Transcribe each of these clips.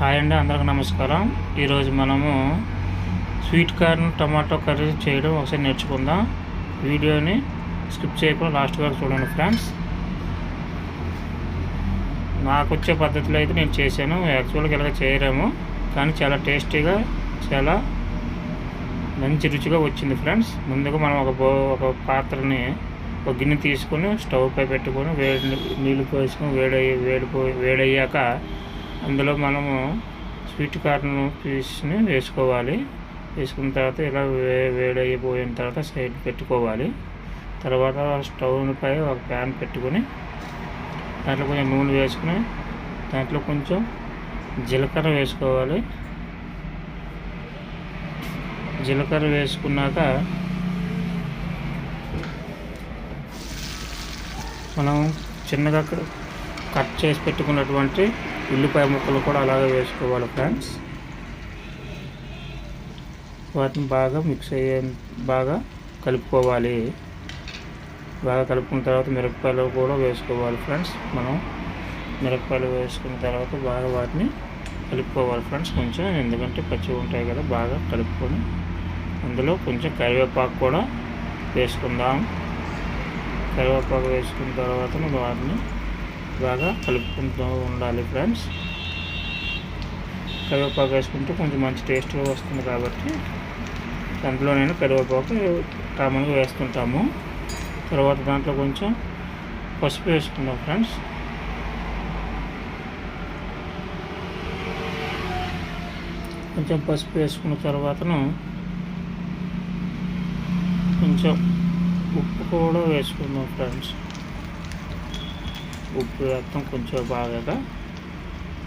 Hi అండి అందరికి నమస్కారం. ఈరోజు మనము స్వీట్ కార్న్ టమాటో కర్రీ చేయడం ఒకసారి నేర్చుకుందాం. వీడియోని స్కిప్ చేయకుండా లాస్ట్ వరకు చూడండి ఫ్రెండ్స్. నాకు వచ్చే పద్ధతిలో అయితే నేను చేశాను. యాక్చువల్గా ఇలాగ చేయలేము. కానీ చాలా టేస్టీగా చాలా మంచి రుచిగా వచ్చింది ఫ్రెండ్స్. ముందుగా మనం ఒక బో ఒక పాత్రని ఒక గిన్నె తీసుకొని స్టవ్ పై పెట్టుకొని వేడి నీళ్ళు పోసుకొని వేడయ్యి వేడిపో వేడయ్యాక అందులో మనము స్వీట్ కార్న్ పీస్ని వేసుకోవాలి. వేసుకున్న తర్వాత ఇలా వే వేడైపోయిన తర్వాత సైడ్ పెట్టుకోవాలి. తర్వాత స్టవ్ పై ఒక ప్యాన్ పెట్టుకొని దాంట్లో కొంచెం నూనె వేసుకుని దాంట్లో కొంచెం జీలకర్ర వేసుకోవాలి. జీలకర్ర వేసుకున్నాక మనం చిన్నగా కట్ చేసి పెట్టుకున్నటువంటి ఉల్లిపాయ ముక్కలు కూడా అలాగే వేసుకోవాలి ఫ్రెండ్స్ వాటిని బాగా మిక్స్ అయ్యే బాగా కలుపుకోవాలి. బాగా కలుపుకున్న తర్వాత మిరపకాయలు కూడా వేసుకోవాలి ఫ్రెండ్స్ మనం మిరపకాయలు వేసుకున్న తర్వాత బాగా వాటిని కలుపుకోవాలి ఫ్రెండ్స్ కొంచెం. ఎందుకంటే పచ్చిగా ఉంటాయి కదా బాగా కలుపుకొని అందులో కొంచెం కరివేపాకు కూడా వేసుకుందాం. కరివేపాకు వేసుకున్న తర్వాత వాటిని బాగా కలుపుకుంటూ ఉండాలి ఫ్రెండ్స్. కరివేపాకు వేసుకుంటే కొంచెం మంచి టేస్ట్ వస్తుంది కాబట్టి దాంట్లో నేను కరివేపాకు కామన్గా వేస్తుంటాము. తర్వాత దాంట్లో కొంచెం పసుపు వేసుకుందాం ఫ్రెండ్స్. కొంచెం పసుపు వేసుకున్న తర్వాతను కొంచెం ఉప్పు కూడా వేసుకుందాం ఫ్రెండ్స్. ఉప్పు రక్తం కొంచెం బాగా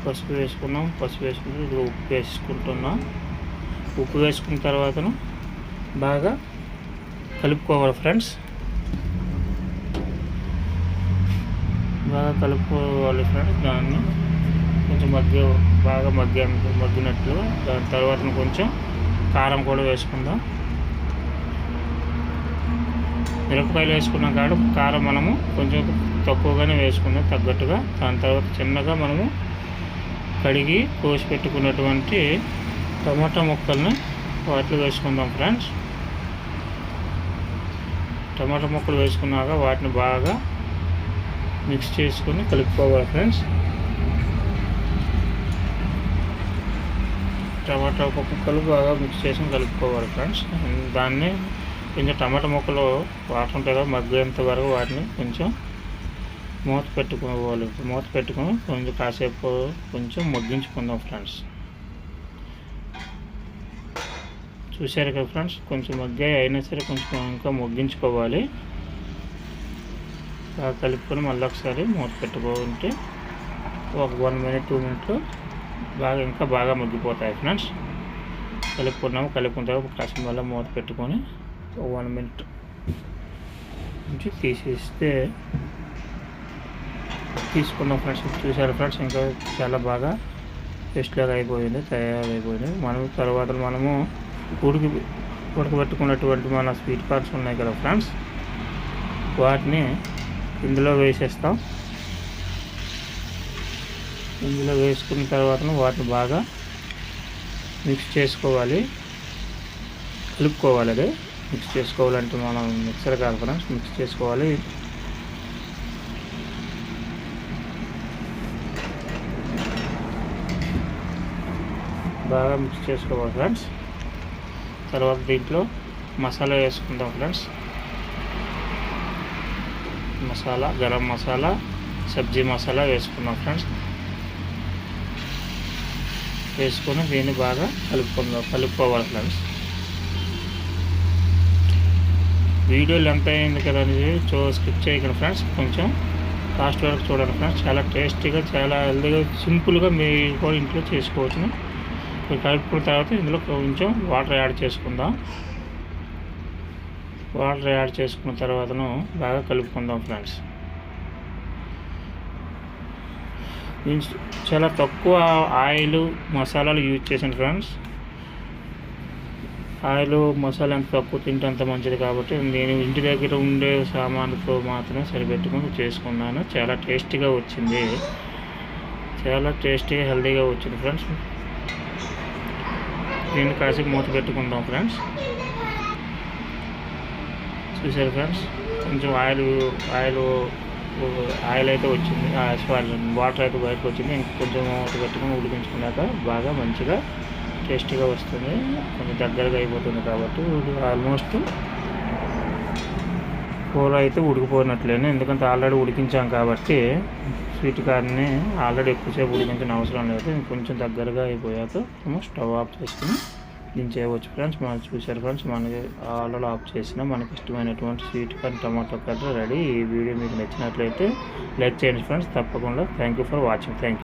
పసుపు వేసుకున్నాం పసుపు వేసుకుంటే ఇప్పుడు ఉప్పు వేసుకుంటున్నాం. ఉప్పు వేసుకున్న తర్వాతను బాగా కలుపుకోవాలి ఫ్రెండ్స్. బాగా కలుపుకోవాలి ఫ్రెండ్స్ దాన్ని. కొంచెం మగ్గ బాగా మగ్గ మగ్గినట్లు. దాని తర్వాత కొంచెం కారం కూడా వేసుకుందాం. మిరపకాయలు వేసుకున్నాం కాబట్టి కారం మనము కొంచెం తక్కువగానే వేసుకున్నాం తగ్గట్టుగా. దాని తర్వాత చిన్నగా మనము కడిగి కోసి పెట్టుకున్నటువంటి టమాటా ముక్కల్ని వాటిలో వేసుకుందాం ఫ్రెండ్స్. టమాటా ముక్కలు వేసుకున్నాక వాటిని బాగా మిక్స్ చేసుకొని కలుపుకోవాలి ఫ్రెండ్స్. టమాటా ముక్కలు బాగా మిక్స్ చేసుకొని కలుపుకోవాలి ఫ్రెండ్స్. దాన్ని కొంచెం టమాటా ముక్కలు వాటర్ ఉంటాయి కదా మగ్గేంత వరకు వాటిని కొంచెం మూత పెట్టుకోవాలి. మూత పెట్టుకుని కొంచెం కాసేపు కొంచెం మగ్గించుకుందాం ఫ్రెండ్స్. చూశారు కదా ఫ్రెండ్స్ కొంచెం మగ్గాయి అయినా సరే కొంచెం ఇంకా మగ్గించుకోవాలి. బాగా కలుపుకొని మళ్ళీ ఒకసారి మూత పెట్టుకుంటే ఒక వన్ మినిట్ టూ మినిట్లు బాగా ఇంకా బాగా మగ్గిపోతాయి ఫ్రెండ్స్. కలుపుకున్నాము కలుపుకున్న తర్వాత కాసేపు మళ్ళీ మూత పెట్టుకొని వన్ మినిట్. నుంచి తీసేస్తే తీసుకున్న ఫ్రెండ్స్ చూసారు ఫ్రెండ్స్ ఇంకా చాలా బాగా టేస్ట్ అయిపోయింది తయారైపోయింది. మనం తర్వాత మనము ఉడికి ఉడకబెట్టుకున్నటువంటి మన స్వీట్ కార్డ్స్ ఉన్నాయి కదా ఫ్రెండ్స్ వాటిని ఇందులో వేసేస్తాం. ఇందులో వేసుకున్న తర్వాత వాటిని బాగా మిక్స్ చేసుకోవాలి కలుపుకోవాలి అది. మిక్స్ చేసుకోవాలంటే మనం మిక్సర్ కాదు ఫ్రెండ్స్ మిక్స్ చేసుకోవాలి. బాగా మిక్స్ చేసుకోవాలి ఫ్రెండ్స్. తర్వాత దీంట్లో మసాలా వేసుకుందాం ఫ్రెండ్స్. మసాలా గరం మసాలా సబ్జీ మసాలా వేసుకున్నాం ఫ్రెండ్స్. వేసుకొని దీన్ని బాగా కలుపుకుందాం కలుపుకోవాలి ఫ్రెండ్స్. వీడియో లెంత్ అయింది కదా అనేది చూ స్కిప్ చేయకండి ఫ్రెండ్స్ కొంచెం లాస్ట్ వరకు చూడండి ఫ్రెండ్స్ చాలా టేస్టీగా చాలా హెల్దీగా సింపుల్గా మీరు కూడా ఇంట్లో చేసుకోవచ్చును. కలుపుకున్న తర్వాత ఇందులో కొంచెం వాటర్ యాడ్ చేసుకుందాం. వాటర్ యాడ్ చేసుకున్న తర్వాతను బాగా కలుపుకుందాం ఫ్రెండ్స్ చాలా తక్కువ ఆయిల్ మసాలాలు యూజ్ చేసాను ఫ్రెండ్స్ ఆయిల్ మసాలా ఎంత తక్కువ తింటే అంత మంచిది కాబట్టి నేను ఇంటి దగ్గర ఉండే సామాన్లతో మాత్రమే సరిపెట్టుకొని చేసుకున్నాను. చాలా టేస్టీగా వచ్చింది. చాలా టేస్టీగా హెల్తీగా వచ్చింది ఫ్రెండ్స్. దీన్ని కాసేపు మూత పెట్టుకుందాం ఫ్రెండ్స్. చూసారు ఫ్రెండ్స్? కొంచెం ఆయిల్ ఆయిల్ ఆయిల్ అయితే వచ్చింది. సారీ వాటర్ అయితే బయటకు వచ్చింది. ఇంకా కొంచెం మూత పెట్టుకుని ఉడికించుకున్నాక బాగా మంచిగా టేస్టీగా వస్తుంది. కొంచెం దగ్గరగా అయిపోతుంది కాబట్టి ఆల్మోస్ట్ కూర అయితే ఉడికిపోయినట్లేను. ఎందుకంటే ఆల్రెడీ ఉడికించాం కాబట్టి స్వీట్ కార్న్ని ఆల్రెడీ ఎక్కువసేపు ఉడికించిన అవసరం లేదు. కొంచెం దగ్గరగా అయిపోయాక మేము స్టవ్ ఆఫ్ చేసుకుని దించేయవచ్చు ఫ్రెండ్స్. మనం చూసారు ఫ్రెండ్స్ మనకి ఆల్రెడీ ఆఫ్ చేసిన మనకి ఇష్టమైనటువంటి sweet corn tomato curry ready. ఈ వీడియో మీకు నచ్చినట్లయితే లైక్ చేయండి ఫ్రెండ్స్. తప్పకుండా thank you for watching. Thank you.